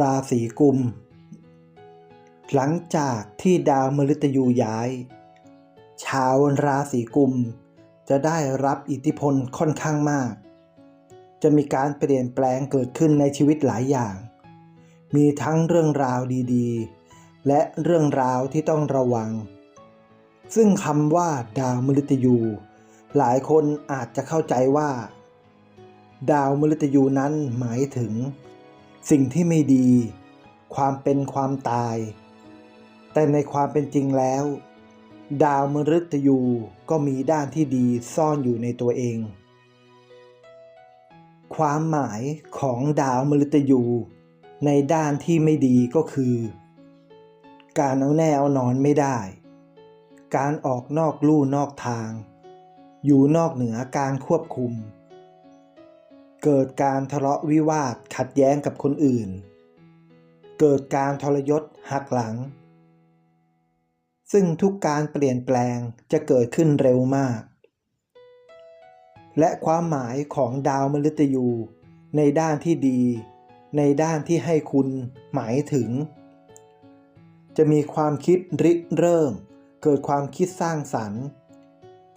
ราศีกุม หลังจากที่ดาวมฤตยูย้าย ชาวราศีกุม จะได้รับอิทธิพลค่อนข้างมาก จะมีการเปลี่ยนแปลงเกิดขึ้นในชีวิตหลายอย่าง มีทั้งเรื่องราวดีๆ และเรื่องราวที่ต้องระวัง ซึ่งคำว่าดาวมฤตยู หลายคนอาจจะเข้าใจว่า ดาวมฤตยูนั้นหมายถึง สิ่งที่ไม่ดี ความเป็นความตาย แต่ในความเป็นจริงแล้ว ดาวมฤตยูก็มีด้านที่ดีซ่อนอยู่ในตัวเอง ความหมายของดาวมฤตยูในด้านที่ไม่ดีก็คือ การเอาแน่เอานอนไม่ได้ การออกนอกลู่นอกทาง อยู่นอกเหนือการควบคุม เกิดการทะเลาะวิวาทขัดแย้งกับคนอื่น เกิดการทรยศหักหลัง ซึ่งทุกการเปลี่ยนแปลงจะเกิดขึ้นเร็วมาก และความหมายของดาวมฤตยู ในด้านที่ดี ในด้านที่ให้คุณหมายถึง จะมีความคิดริเริ่ม เกิดความคิดสร้างสรรค์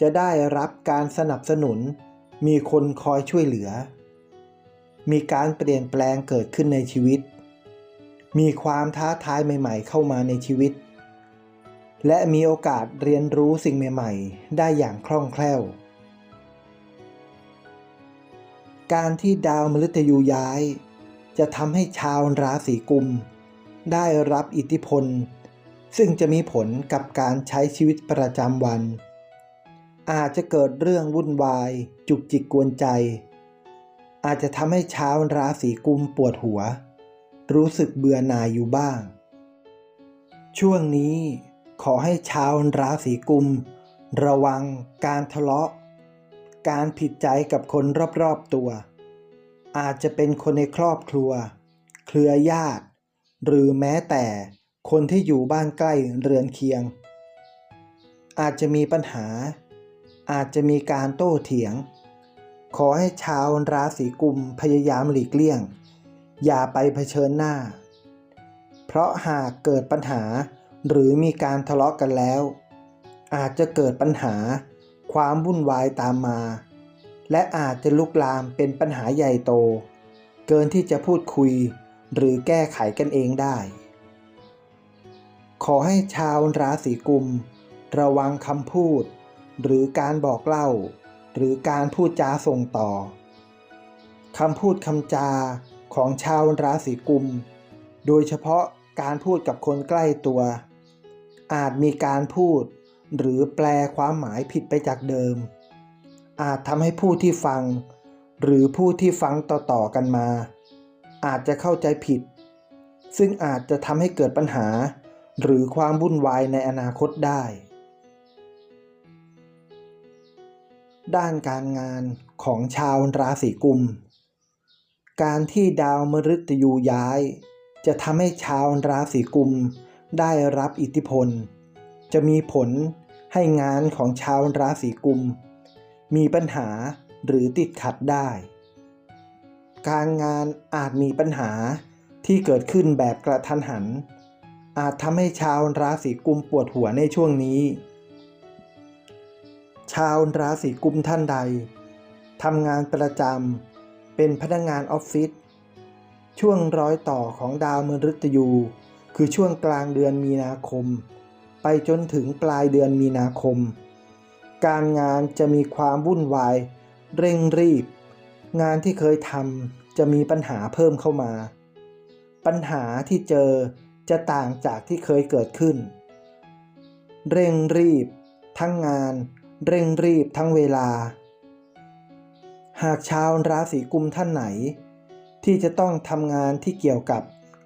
จะได้รับการสนับสนุนมีคนคอยช่วยเหลือ มีการเปลี่ยนแปลงเกิดขึ้นในชีวิต มีความท้าทายใหม่ ๆ เข้ามาในชีวิต และมีโอกาสเรียนรู้สิ่งใหม่ ๆ ได้อย่างคล่องแคล่ว การที่ดาวมฤตยูย้าย จะทำให้ชาวราศีกุม ได้รับอิทธิพล ซึ่งจะมีผลกับการใช้ชีวิตประจำวัน อาจจะเกิดเรื่องวุ่นวาย จุกจิกกวนใจ อาจจะทำให้ชาวราศีกุมปวดหัว รู้สึกเบื่อหน่ายอยู่บ้าง ช่วงนี้ขอให้ชาวราศีกุม ระวังการทะเลาะ การผิดใจกับคนรอบๆตัว อาจจะเป็นคนในครอบครัว เครือญาติ หรือแม้แต่คนที่อยู่บ้านใกล้เรือนเคียง อาจจะมีปัญหา อาจจะมีการโต้เถียง ขอให้ชาวราศีกุมพยายามหลีกเลี่ยง อย่าไปเผชิญหน้า เพราะหากเกิดปัญหาหรือมีการทะเลาะกันแล้ว อาจจะเกิดปัญหา ความวุ่นวายตามมา และอาจจะลุกลามเป็นปัญหาใหญ่โต เกินที่จะพูดคุยหรือแก้ไขกันเองได้ ขอให้ชาวราศีกุม ระวังคำพูด หรือการบอกเล่า หรือการพูดจาส่งต่อคำพูดคำจาของชาวราศีกุม โดยเฉพาะการพูดกับคนใกล้ตัว อาจมีการพูด หรือแปลความหมายผิดไปจากเดิม อาจทำให้ผู้ที่ฟัง หรือผู้ที่ฟังต่อๆกันมา อาจจะเข้าใจผิด ซึ่งอาจจะทำให้เกิดปัญหา หรือความวุ่นวายในอนาคตได้ ด้านการงานของชาวราศีกุม การที่ดาวมฤตยูย้าย จะทำให้ชาวราศีกุม ได้รับอิทธิพล จะมีผลให้งานของชาวราศีกุม มีปัญหาหรือติดขัดได้ การงานอาจมีปัญหาที่เกิดขึ้นแบบกระทันหัน อาจทำให้ชาวราศีกุมปวดหัวในช่วงนี้ ชาวราศีกุมท่านใดทำงานประจำเป็นพนักงานออฟฟิศช่วงร้อยต่อของดาวมฤตยู คือช่วงกลางเดือนมีนาคม ไปจนถึงปลายเดือนมีนาคม การงานจะมีความวุ่นวาย เร่งรีบ งานที่เคยทำจะมีปัญหาเพิ่มเข้ามา ปัญหาที่เจอจะต่างจากที่เคยเกิดขึ้น เร่งรีบ ทั้งงาน เร่งรีบทั้งเวลา หากชาวราศีกุมท่านไหน ที่จะต้องทำงานที่เกี่ยวกับ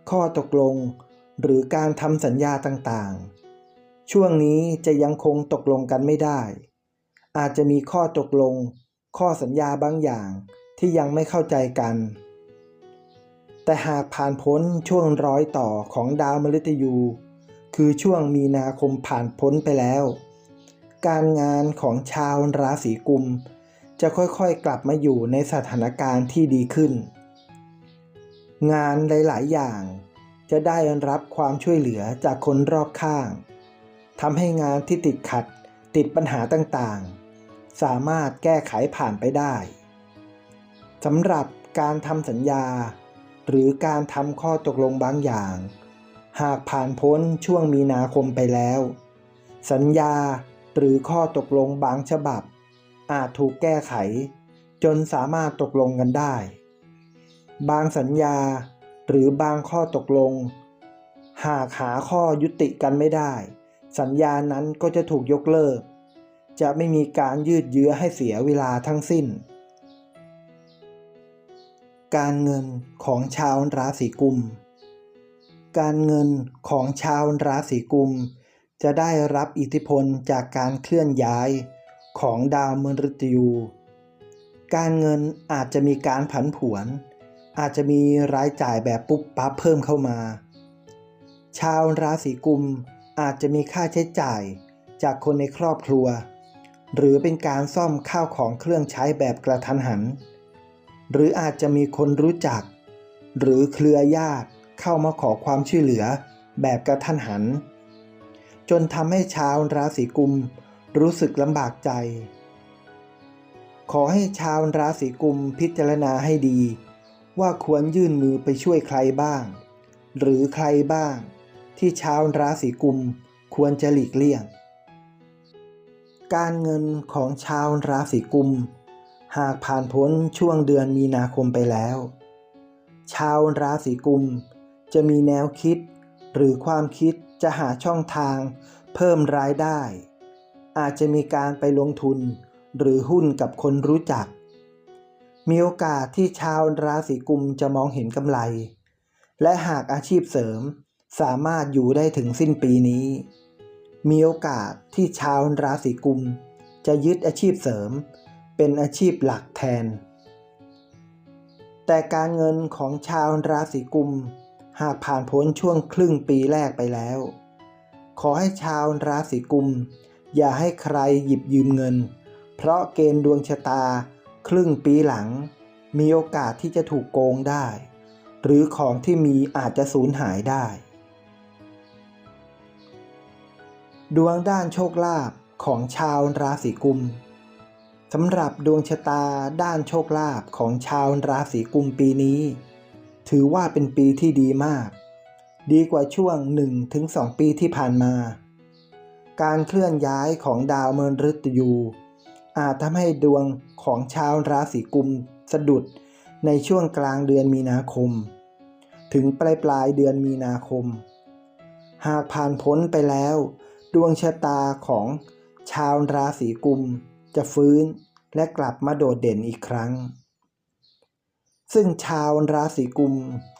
ข้อตกลง หรือการทำสัญญาต่างๆ ช่วงนี้จะยังคงตกลงกันไม่ได้ อาจจะมีข้อตกลง ข้อสัญญาบางอย่างที่ยังไม่เข้าใจกัน แต่หากผ่านพ้นช่วงร้อยต่อของดาวมฤตยู คือช่วงมีนาคมผ่านพ้นไปแล้ว การงานของชาวราศีกุม จะค่อยๆกลับมาอยู่ในสถานการณ์ที่ดีขึ้น งานหลาย ๆ อย่าง จะได้รับความช่วยเหลือจากคนรอบข้างทำให้งานที่ติดขัดติดปัญหาต่างๆ สามารถแก้ไขผ่านไปได้สำหรับการทำสัญญา หรือการทำข้อตกลงบางอย่าง หากผ่านพ้นช่วงมีนาคมไปแล้ว สัญญา หรือข้อตกลงบางฉบับ อาจถูกแก้ไข จนสามารถตกลงกันได้ บางสัญญาหรือบางข้อตกลง หากหาข้อยุติกันไม่ได้ สัญญานั้นก็จะถูกยกเลิก จะไม่มีการยืดเยื้อให้เสียเวลาทั้งสิ้น การเงินของชาวราศีกุม การเงินของชาวราศีกุม จะได้รับอิทธิพลจากการเคลื่อนย้ายของดาวมฤตยู การเงินอาจจะมีการผันผวน อาจจะมีรายจ่ายแบบปุ๊บปั๊บเพิ่มเข้ามา ชาวราศีกุมอาจจะมีค่าใช้จ่ายจากคนในครอบครัว หรือเป็นการซ่อมข้าวของเครื่องใช้แบบกระทันหัน หรืออาจจะมีคนรู้จัก หรือเครือญาติเข้ามาขอความช่วยเหลือแบบกระทันหัน จนทำให้ชาวราศีกุม รู้สึกลำบากใจ ขอให้ชาวราศีกุมพิจารณาให้ดี ว่าควรยื่นมือไปช่วยใครบ้าง หรือใครบ้าง ที่ชาวราศีกุมควรจะหลีกเลี่ยง การเงินของชาวราศีกุม หากผ่านพ้นช่วงเดือนมีนาคมไปแล้ว ชาวราศีกุมจะมีแนวคิดหรือความคิด จะหาช่องทางเพิ่มรายได้ อาจจะมีการไปลงทุนหรือหุ้นกับคนรู้จัก มีโอกาสที่ชาวราศีกุมจะมองเห็นกำไร และหากอาชีพเสริมสามารถอยู่ได้ถึงสิ้นปีนี้ มีโอกาสที่ชาวราศีกุม จะยึดอาชีพเสริม เป็นอาชีพหลักแทน แต่การเงินของชาวราศีกุม หากผ่านพ้นช่วงครึ่งปีแรกไปแล้ว ขอให้ชาวราศีกุม อย่าให้ใครหยิบยืมเงิน เพราะเกณฑ์ดวงชะตา ครึ่งปีหลัง มีโอกาสที่จะถูกโกงได้ หรือของที่มีอาจจะสูญหายได้ ดวงด้านโชคลาภของชาวราศีกุมสำหรับดวงชะตาด้านโชคลาภของชาวราศีกุมปีนี้ ถือว่าเป็นปีที่ดีมาก ดีกว่าช่วง 1-2 ปีที่ผ่านมา การเคลื่อนย้ายของดาวเมินฤตยู อาจทำให้ดวงของชาวราศีกุมสะดุดในช่วงกลางเดือนมีนาคม ถึงปลายปลายเดือนมีนาคม หากผ่านพ้นไปแล้ว ดวงชะตาของชาวราศีกุมจะฟื้นและกลับมาโดดเด่นอีกครั้ง ซึ่งชาวราศีกุม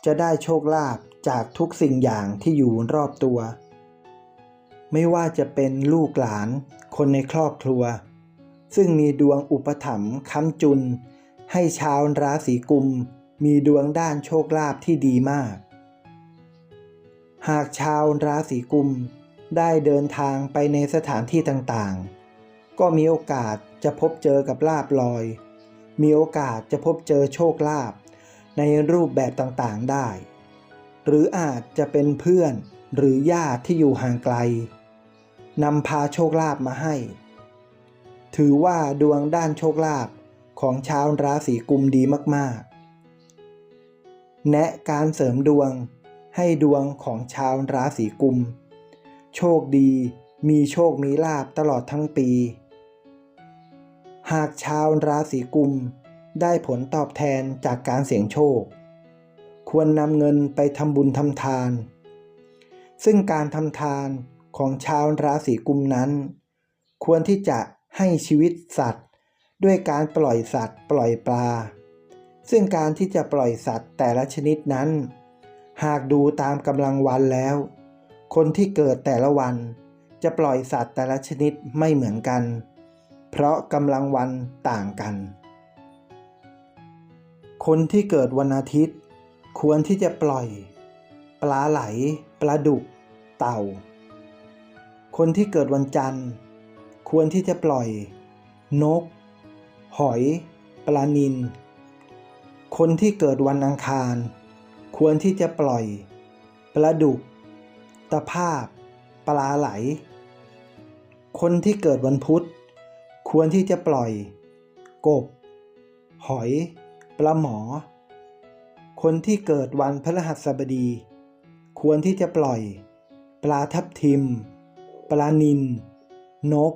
จะได้โชคลาภจากทุกสิ่งอย่างที่อยู่รอบตัว ไม่ว่าจะเป็นลูกหลานคนในครอบครัว ซึ่งมีดวงอุปถัมภ์ค้ำจุน ให้ชาวราศีกุมมีดวงด้านโชคลาภที่ดีมาก หากชาวราศีกุมได้เดินทางไปในสถานที่ต่างๆ ก็มีโอกาสจะพบเจอกับลาบลอย มีโอกาสจะพบเจอโชคลาภ ในรูปแบบต่างๆได้ หรืออาจจะเป็นเพื่อนหรือญาติที่อยู่ห่างไกลนำพาโชคลาภมาให้ ถือว่าดวงด้านโชคลาภของชาวราศีกุมดีมากๆ แนะการเสริมดวงให้ดวงของชาวราศีกุม โชคดีมีโชคมีลาบตลอดทั้งปี หากชาวราศีกุม ได้ผลตอบแทนจากการเสี่ยงโชค ควรนำเงินไปทำบุญทำทาน ซึ่งการทำทานของชาวราศีกุมนั้น ควรที่จะให้ชีวิตสัตว์ ด้วยการปล่อยสัตว์ ปล่อยปลา ซึ่งการที่จะปล่อยสัตว์แต่ละชนิดนั้น หากดูตามกำลังวันแล้ว คนที่เกิดแต่ละวันจะปล่อยสัตว์แต่ละชนิดไม่เหมือนกัน เพราะกำลังวันต่างกัน คนที่เกิดวันอาทิตย์ ควรที่จะปล่อย ปลาไหล ปลาดุก เต่า คนที่เกิดวันจันทร์ ควรที่จะปล่อย นก หอย ปลานิลคนที่เกิดวันอังคาร ควรที่จะปล่อย ปลาดุก ตะภาพ ปลาไหล คนที่เกิดวันพุธ ควรที่จะปล่อย กบ หอย ปลาหมอ คนที่เกิดวันพฤหัสบดี ควรที่จะปล่อย ปลาทับทิม ปลานิลนก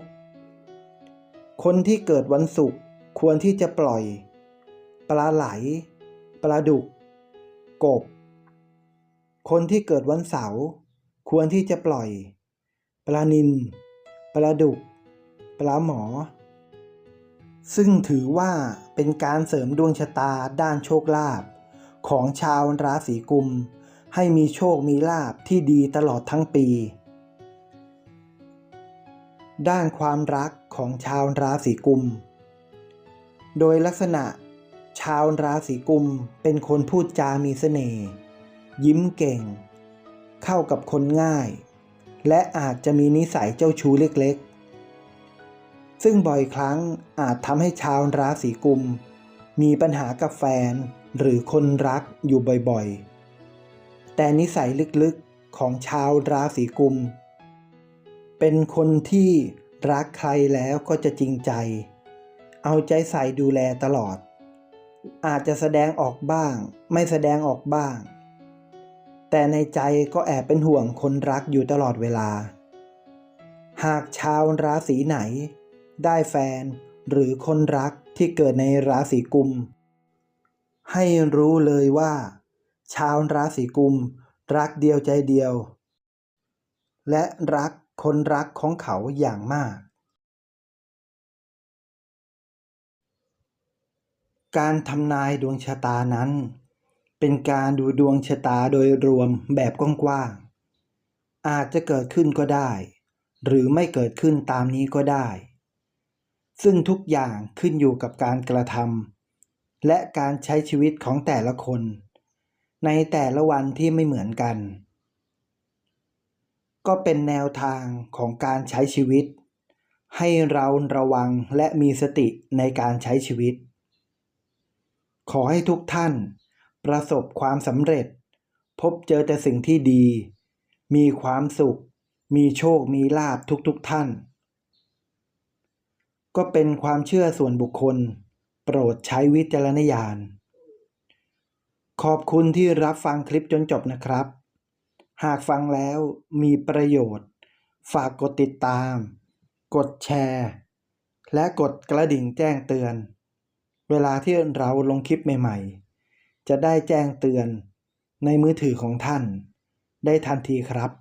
คนที่เกิดวันศุกร์ควรที่จะปล่อย ปลาไหล ปลาดุก กบ คนที่เกิดวันเสาร์ควรที่จะปล่อย ปลานิลปลาดุก ปลาหมอ ซึ่งถือว่าเป็นการเสริมดวงชะตาด้านโชคลาภของชาวราศีกุม ให้มีโชคมีลาภที่ดีตลอดทั้งปี ด้านความรักของชาวราศีกุม โดยลักษณะ ชาวราศีกุมเป็นคนพูดจามีเสน่ห์ยิ้มเก่ง เข้ากับคนง่าย และอาจจะมีนิสัยเจ้าชู้เล็กๆ ซึ่งบ่อยครั้งอาจทำให้ชาวราศีกุม มีปัญหากับแฟนหรือคนรักอยู่บ่อยๆ แต่นิสัยลึกๆของชาวราศีกุม เป็นคนที่รักใครแล้วก็จะจริงใจ เอาใจใส่ดูแลตลอด อาจจะแสดงออกบ้าง ไม่แสดงออกบ้าง แต่ในใจก็แอบเป็นห่วงคนรักอยู่ตลอดเวลา หากชาวราศีไหน ได้แฟน หรือคนรักที่เกิดในราศีกุม ให้รู้เลยว่า ชาวราศีกุม รักเดียวใจเดียว และรักคนรักของเขาอย่างมาก การทำนายดวงชะตานั้น เป็นการดูดวงชะตาโดยรวมแบบกว้างๆอาจจะเกิดขึ้นก็ได้ หรือไม่เกิดขึ้นตามนี้ก็ได้ ซึ่งทุกอย่างขึ้นอยู่กับการกระทำและการใช้ชีวิตของแต่ละคน ในแต่ละวันที่ไม่เหมือนกัน ก็เป็นแนวทางของการใช้ชีวิต ให้เราระวังและมีสติในการใช้ชีวิต ขอให้ทุกท่าน ประสบความสำเร็จ พบเจอแต่สิ่งที่ดี มีความสุข มีโชคมีลาภทุกๆทท่าน ก็เป็นความเชื่อส่วนบุคคล โปรดใช้วิจารณญาณ ขอบคุณที่รับฟังคลิปจนจบนะครับ หากฟังแล้วมีประโยชน์ ฝากกดติดตาม กดแชร์ และกดกระดิ่งแจ้งเตือน เวลาที่เราลงคลิปใหม่ๆ จะได้แจ้งเตือนในมือถือของท่าน ได้ทันทีครับ